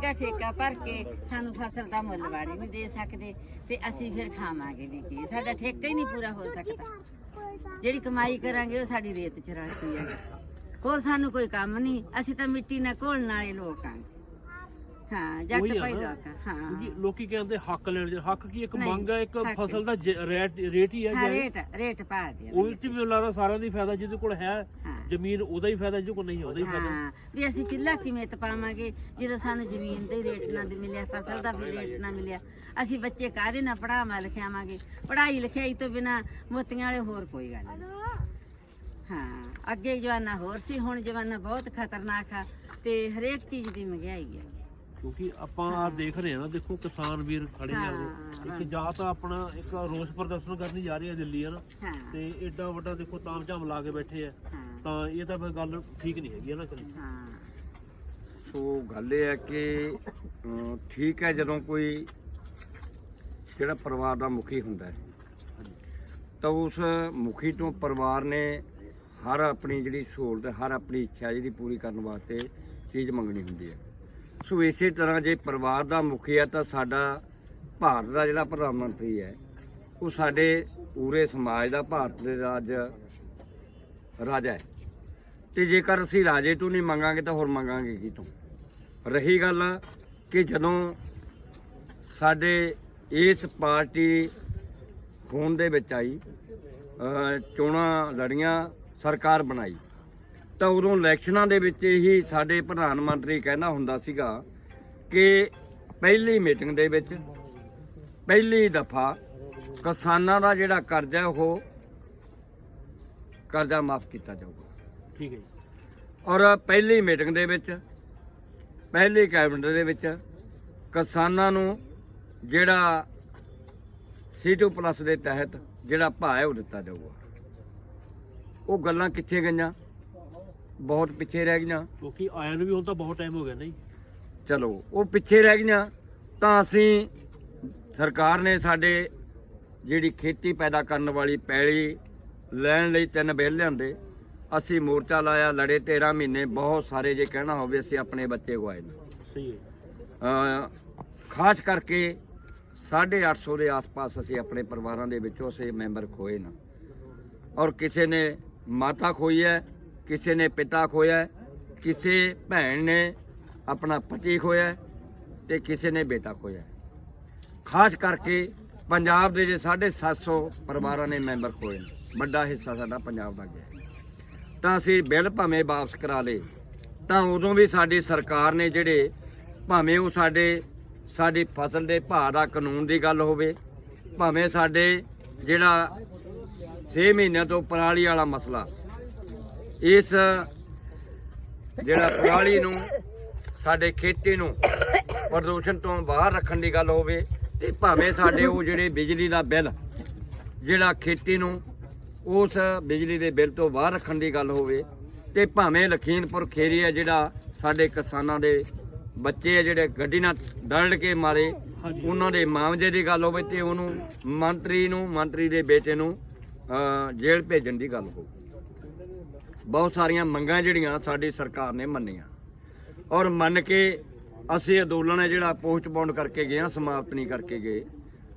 ਮਹਿੰਗਾ ਠੇਕਾ ਭਰ ਕੇ ਸਾਨੂੰ ਫਸਲ ਦਾ ਮੁੱਲ ਵਾੜੀ ਨਹੀਂ ਦੇ ਸਕਦੇ ਤੇ ਅਸੀਂ ਫਿਰ ਖਾਵਾਂਗੇ ਵੀ ਕੀ। ਸਾਡਾ ਠੇਕਾ ਹੀ ਨਹੀਂ ਪੂਰਾ ਹੋ ਸਕਦਾ। ਜਿਹੜੀ ਕਮਾਈ ਕਰਾਂਗੇ ਉਹ ਸਾਡੀ ਰੇਤ ਚ ਰਲਦੀ ਹੈ। ਹੋਰ ਸਾਨੂੰ ਕੋਈ ਕੰਮ ਨਹੀਂ। ਅਸੀਂ ਤਾਂ ਮਿੱਟੀ ਨਾਲ ਘੋਲਣ ਵਾਲੇ ਲੋਕ ਆਂ ਹਾਂ ਜੱਟ ਉਹੀ ਆ ਭਾਈ ਨਾ। ਲੋਕ ਆ, ਹਾਂ। ਕਿਉਂਕਿ ਲੋਕੀ ਕਹਿੰਦੇ ਹੱਕ ਲੈਣ ਦੇ ਹੱਕ ਕੀ ਇੱਕ ਨਹੀਂ, ਮੰਗ ਹੈ ਇੱਕ ਹੱਕ ਫਸਲ ਦਾ ਜ- ਰੇਟ ਰੇਟ ਹੀ ਹੈ ਹਾਂ ਜੇ ਰੇਟ ਰੇਟ ਪਾ ਦੇ ਉਹ ਵਿੱਚ ਵੀ ਲੱਗਦਾ ਸਾਰਿਆਂ ਦੀ ਫਾਇਦਾ ਜਿਹਦੇ ਕੋਲ ਹੈ ਹਾਂ। ਜ਼ਮੀਨ ਉਹਦਾ ਹੀ ਫਾਇਦਾ ਜਿਹਦੇ ਕੋਲ ਨਹੀਂ ਉਹਦਾ ਹੀ ਫਾਇਦਾ। ਹਾਂ ਵੀ ਅਸੀਂ ਚੁੱਲ੍ਹਾ ਕਿਵੇਂ ਤਪਾਵਾਂਗੇ ਜਦੋਂ ਸਾਨੂੰ ਜ਼ਮੀਨ ਦੇ ਰੇਟ ਨਾ ਮਿਲਿਆ ਫਸਲ ਦਾ ਵੀ ਰੇਟ ਨਾ ਮਿਲਿਆ। ਅਸੀਂ ਬੱਚੇ ਕਾਹਦੇ ਨਾਲ ਪੜਾਵਾਂ ਲਿਖਿਆਵਾਂਗੇ? ਪੜ੍ਹਾਈ ਲਿਖਾਈ ਤੋਂ ਬਿਨਾ ਮੋਤੀਆਂ ਵਾਲੇ ਹੋਰ ਕੋਈ ਗੱਲ ਨਹੀਂ। ਹਾਂ ਅੱਗੇ ਜਵਾਨਾ ਹੋਰ ਸੀ ਹੁਣ ਜਵਾਨਾ ਬਹੁਤ ਖਤਰਨਾਕ ਆ ਤੇ ਹਰੇਕ ਚੀਜ਼ ਦੀ ਮਹਿੰਗਾਈ ਹੈ ਕਿਉਂਕਿ ਆਪਾਂ ਆ ਦੇਖ ਰਹੇ ਹਾਂ ਨਾ ਦੇਖੋ ਕਿਸਾਨ ਵੀਰ ਖੜੇ ਹਾਂ, ਇੱਕ ਜਾਂ ਤਾਂ ਆਪਣਾ ਇੱਕ ਰੋਸ ਪ੍ਰਦਰਸ਼ਨ ਕਰਨੀ ਜਾ ਰਹੀ ਹੈ ਦਿੱਲੀ ਹੈ ਨਾ? ਹਾਂ। ਤੇ ਐਡਾ ਵੱਡਾ ਦੇਖੋ ਤਾਮ ਝਾਮ ਲਾ ਕੇ ਬੈਠੇ ਆ। ਹਾਂ। ਤਾਂ ਇਹ ਤਾਂ ਫਿਰ ਗੱਲ ਠੀਕ ਨਹੀਂ ਹੈਗੀ ਹੈ ਨਾ ਹਾਂ। ਸੋ ਗੱਲ ਇਹ ਹੈ ਕਿ ਅਮ, ਠੀਕ ਹੈ ਜਦੋਂ ਕੋਈ ਜਿਹੜਾ ਪਰਿਵਾਰ ਦਾ ਮੁਖੀ ਹੁੰਦਾ ਹੈ। ਤਾਂ ਉਸ ਮੁਖੀ ਤੋਂ ਪਰਿਵਾਰ ਨੇ ਹਰ ਆਪਣੀ ਜਿਹੜੀ ਸਹੂਲਤ ਹਰ ਆਪਣੀ ਇੱਛਾ ਜਿਹੜੀ ਪੂਰੀ ਕਰਨ ਵਾਸਤੇ ਚੀਜ਼ ਮੰਗਣੀ ਹੁੰਦੀ ਹੈ। ਸੋ ਇਸੇ ਤਰ੍ਹਾਂ ਜੇ ਪਰਿਵਾਰ ਦਾ ਮੁਖੀ ਹੈ ਤਾਂ ਸਾਡਾ ਭਾਰਤ ਦਾ ਜਿਹੜਾ ਪ੍ਰਧਾਨ ਮੰਤਰੀ ਹੈ, ਉਹ ਸਾਡੇ ਪੂਰੇ ਸਮਾਜ ਦਾ ਭਾਰਤ ਦੇ ਰਾਜ ਰਾਜਾ ਹੈ। ਤੇ ਜੇਕਰ ਅਸੀਂ ਰਾਜੇ ਤੋਂ ਨਹੀਂ ਮੰਗਾਂਗੇ ਤਾਂ ਹੋਰ ਮੰਗਾਂਗੇ ਕੀ ਤੋਂ? ਰਹੀ ਗੱਲ ਕਿ ਜਦੋਂ ਸਾਡੇ ਇਸ ਪਾਰਟੀ ਖੂਨ ਦੇ ਵਿੱਚ ਆਈ ਚੋਣਾਂ ਲੜੀਆਂ, ਸਰਕਾਰ ਬਣਾਈ ਤਾਂ ਉਦੋਂ ਇਲੈਕਸ਼ਨਾਂ ਦੇ ਵਿੱਚ ਹੀ ਸਾਡੇ ਪ੍ਰਧਾਨ ਮੰਤਰੀ ਕਹਿਣਾ ਹੁੰਦਾ ਸੀਗਾ ਕਿ ਪਹਿਲੀ ਮੀਟਿੰਗ ਦੇ ਵਿੱਚ ਪਹਿਲੀ ਦਫਾ ਕਿਸਾਨਾਂ ਦਾ ਜਿਹੜਾ ਕਰਜ਼ਾ ਉਹ ਕਰਜ਼ਾ ਮਾਫ ਕੀਤਾ ਜਾਊਗਾ। ਠੀਕ ਹੈ ਜੀ। ਔਰ ਪਹਿਲੀ ਮੀਟਿੰਗ ਦੇ ਵਿੱਚ ਪਹਿਲੀ ਕੈਬਨਿਟ ਦੇ ਵਿੱਚ ਕਿਸਾਨਾਂ ਨੂੰ ਜਿਹੜਾ C2 ਪਲੱਸ ਦੇ ਤਹਿਤ ਜਿਹੜਾ ਭਾਅ ਹੈ ਉਹ ਦਿੱਤਾ ਜਾਊਗਾ। ਉਹ ਗੱਲਾਂ ਕਿੱਥੇ ਗਈਆਂ? ਬਹੁਤ ਪਿੱਛੇ ਰਹਿ ਗਈਆਂ। ਕਿਉਂਕਿ ਆਇਆ ਨੂੰ ਵੀ ਹੁਣ ਤਾਂ ਬਹੁਤ ਟਾਈਮ ਹੋ ਗਿਆ ਨਹੀਂ ਚਲੋ ਉਹ ਪਿੱਛੇ ਰਹਿ ਗਈਆਂ ਤਾਂ ਅਸੀਂ ਸਰਕਾਰ ਨੇ ਸਾਡੇ ਜਿਹੜੀ ਖੇਤੀ ਪੈਦਾ ਕਰਨ ਵਾਲੀ ਪੈਲੀ ਲੈਣ ਲਈ ਤਿੰਨ ਬਿੱਲ ਲਿਆਂਦੇ। ਅਸੀਂ ਮੋਰਚਾ ਲਾਇਆ ਲੜੇ 13 ਮਹੀਨੇ ਬਹੁਤ ਸਾਰੇ ਜੇ ਕਹਿਣਾ ਹੋਵੇ ਅਸੀਂ ਆਪਣੇ ਬੱਚੇ ਗਵਾਏ ਨੇ। ਸਹੀ ਹੈ। ਖਾਸ ਕਰਕੇ 850 ਦੇ ਆਸ-ਪਾਸ ਅਸੀਂ ਆਪਣੇ ਪਰਿਵਾਰਾਂ ਦੇ ਵਿੱਚੋਂ ਅਸੀਂ ਮੈਂਬਰ ਖੋਏ ਨਾ। ਔਰ ਕਿਸੇ ਨੇ ਮਾਤਾ ਖੋਈ ਹੈ ਕਿਸੇ ਨੇ ਪਿਤਾ ਖੋਇਆ, ਕਿਸੇ ਭੈਣ ਨੇ ਆਪਣਾ ਪਤੀ ਖੋਇਆ ਹੈ ਤੇ ਕਿਸੇ ਨੇ ਬੇਟਾ ਖੋਇਆ। ਖਾਸ ਕਰਕੇ ਪੰਜਾਬ ਦੇ ਜੇ 750 ਪਰਿਵਾਰਾਂ ਨੇ ਮੈਂਬਰ ਖੋਏ ਵੱਡਾ ਹਿੱਸਾ ਸਾਡਾ ਪੰਜਾਬ ਦਾ ਗਿਆ। ਤਾਂ ਅਸੀਂ ਬਿੱਲ ਭਾਵੇਂ ਵਾਪਸ ਕਰਾ ਲੇ ਤਾਂ ਉਦੋਂ ਵੀ ਸਾਡੀ ਸਰਕਾਰ ਨੇ ਜਿਹੜੇ ਭਾਵੇਂ ਉਹ ਸਾਡੇ, ਸਾਡੀ ਫਸਲ ਦੇ ਭਾਅ ਦਾ ਕਾਨੂੰਨ ਦੀ ਗੱਲ ਹੋਵੇ, ਭਾਵੇਂ ਸਾਡੇ ਜਿਹੜਾ 6 ਮਹੀਨਿਆਂ ਤੋਂ ਪਰਾਲੀ ਵਾਲਾ ਮਸਲਾ ਇਸ ਜਿਹੜਾ ਪਰਾਲੀ ਨੂੰ ਸਾਡੇ ਖੇਤੀ ਨੂੰ ਪ੍ਰਦੂਸ਼ਣ ਤੋਂ ਬਾਹਰ ਰੱਖਣ ਦੀ ਗੱਲ ਹੋਵੇ ਤੇ ਭਾਵੇਂ ਸਾਡੇ ਉਹ ਜਿਹੜੇ ਬਿਜਲੀ ਦਾ ਬਿੱਲ ਜਿਹੜਾ ਖੇਤੀ ਨੂੰ ਉਸ ਬਿਜਲੀ ਦੇ ਬਿੱਲ ਤੋਂ ਬਾਹਰ ਰੱਖਣ ਦੀ ਗੱਲ ਹੋਵੇ ਤੇ ਭਾਵੇਂ ਲਖੀਮਪੁਰ ਖੇਰੀ ਹੈ ਜਿਹੜਾ ਸਾਡੇ ਕਿਸਾਨਾਂ ਦੇ ਬੱਚੇ ਆ ਜਿਹੜੇ ਗੱਡੀ ਨਾਲ ਡਲਡ ਕੇ ਮਾਰੇ। ਉਹਨਾਂ ਦੇ ਮਾਮਲੇ ਦੀ ਗੱਲ ਹੋਵੇ ਤੇ ਉਹਨੂੰ ਮੰਤਰੀ ਨੂੰ ਮੰਤਰੀ ਦੇ ਬੇਟੇ ਨੂੰ ਜੇਲ੍ਹ ਭੇਜਣ ਦੀ ਗੱਲ ਹੋਵੇ ਬਹੁਤ ਸਾਰੀਆਂ ਮੰਗਾਂ ਜਿਹੜੀਆਂ ਸਾਡੀ ਸਰਕਾਰ ਨੇ ਮੰਨੀਆਂ। ਔਰ ਮੰਨ ਕੇ ਅਸੀਂ ਅੰਦੋਲਨ ਹੈ ਜਿਹੜਾ ਪੋਸਟਪੋਨ ਕਰਕੇ ਗਏ ਹਾਂ, ਸਮਾਪਤ ਨਹੀਂ ਕਰਕੇ ਗਏ।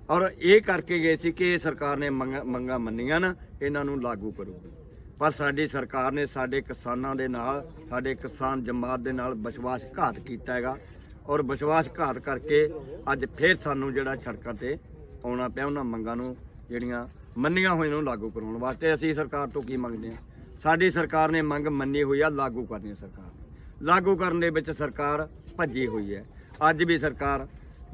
ਔਰ ਇਹ ਕਰਕੇ ਗਏ ਸੀ ਕਿ ਸਰਕਾਰ ਨੇ ਮੰਗਾਂ ਮੰਗਾਂ ਮੰਨੀਆਂ ਨਾ, ਇਹਨਾਂ ਨੂੰ ਲਾਗੂ ਕਰੂਗੀ ਪਰ ਸਾਡੀ ਸਰਕਾਰ ਨੇ ਸਾਡੇ ਕਿਸਾਨਾਂ ਦੇ ਨਾਲ, ਸਾਡੇ ਕਿਸਾਨ ਜਮਾਤ ਦੇ ਨਾਲ ਵਿਸ਼ਵਾਸ ਘਾਤ ਕੀਤਾ ਹੈਗਾ। ਔਰ ਵਿਸ਼ਵਾਸ ਘਾਤ ਕਰਕੇ ਅੱਜ ਫੇਰ ਸਾਨੂੰ ਜਿਹੜਾ ਸੜਕਾਂ ਤੇ ਆਉਣਾ ਪਿਆ, ਉਹਨਾਂ ਮੰਗਾਂ ਨੂੰ ਜਿਹੜੀਆਂ ਮੰਨੀਆਂ ਹੋਈਆਂ ਨੂੰ ਲਾਗੂ ਕਰਾਉਣ ਵਾਸਤੇ ਅਸੀਂ ਸਰਕਾਰ ਤੋਂ ਕੀ ਮੰਗਦੇ ਹਾਂ? ਸਾਡੀ ਸਰਕਾਰ ਨੇ ਮੰਗ ਮੰਨੀ ਹੋਈ ਆ ਲਾਗੂ ਕਰਨੀ ਸਰਕਾਰ ਨੇ। ਲਾਗੂ ਕਰਨ ਦੇ ਵਿੱਚ ਸਰਕਾਰ ਭੱਜੀ ਹੋਈ ਹੈ। ਅੱਜ ਵੀ ਸਰਕਾਰ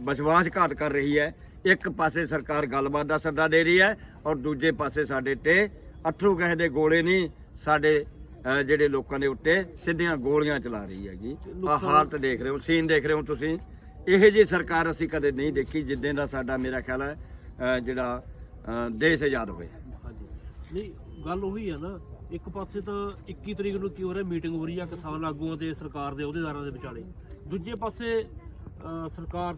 ਵਿਸ਼ਵਾਸਘਾਤ ਕਰ ਰਹੀ ਹੈ। ਇੱਕ ਪਾਸੇ ਸਰਕਾਰ ਗੱਲਬਾਤ ਦਾ ਸੱਦਾ ਦੇ ਰਹੀ ਹੈ ਔਰ ਦੂਜੇ ਪਾਸੇ ਸਾਡੇ ਤੇ ਅਥਰੂ ਗੈਸ ਦੇ ਗੋਲੇ ਨਹੀਂ ਸਾਡੇ ਜਿਹੜੇ ਲੋਕਾਂ ਦੇ ਉੱਤੇ ਸਿੱਧੀਆਂ ਗੋਲੀਆਂ ਚਲਾ ਰਹੀ ਹੈਗੀ। ਆ ਹਾਲਤ ਦੇਖ ਰਹੇ ਹੋ ਸੀਨ ਦੇਖ ਰਹੇ ਹੋ ਤੁਸੀਂ। ਇਹੋ ਜਿਹੀ ਸਰਕਾਰ ਅਸੀਂ ਕਦੇ ਨਹੀਂ ਦੇਖੀ ਜਿੱਦਾਂ ਦਾ ਸਾਡਾ ਮੇਰਾ ਖਿਆਲ ਹੈ ਜਿਹੜਾ ਦੇਸ਼ ਆਜ਼ਾਦ ਹੋਇਆ। ਹਾਂਜੀ। ਨਹੀਂ ਗੱਲ ਉਹੀ ਹੈ ਨਾ ਇੱਕ ਪਾਸੇ ਤਾਂ 21 ਤਰੀਕ ਨੂੰ ਕੀ ਹੋ ਰਿਹਾ ਮੀਟਿੰਗ ਹੋ ਰਹੀ ਆ ਕਿਸਾਨ ਆਗੂਆਂ ਤੇ ਸਰਕਾਰ ਦੇ ਅਹੁਦੇਦਾਰਾਂ ਦੇ ਵਿਚਾਲੇ। ਦੂਜੇ ਪਾਸੇ ਅਹ, ਸਰਕਾਰ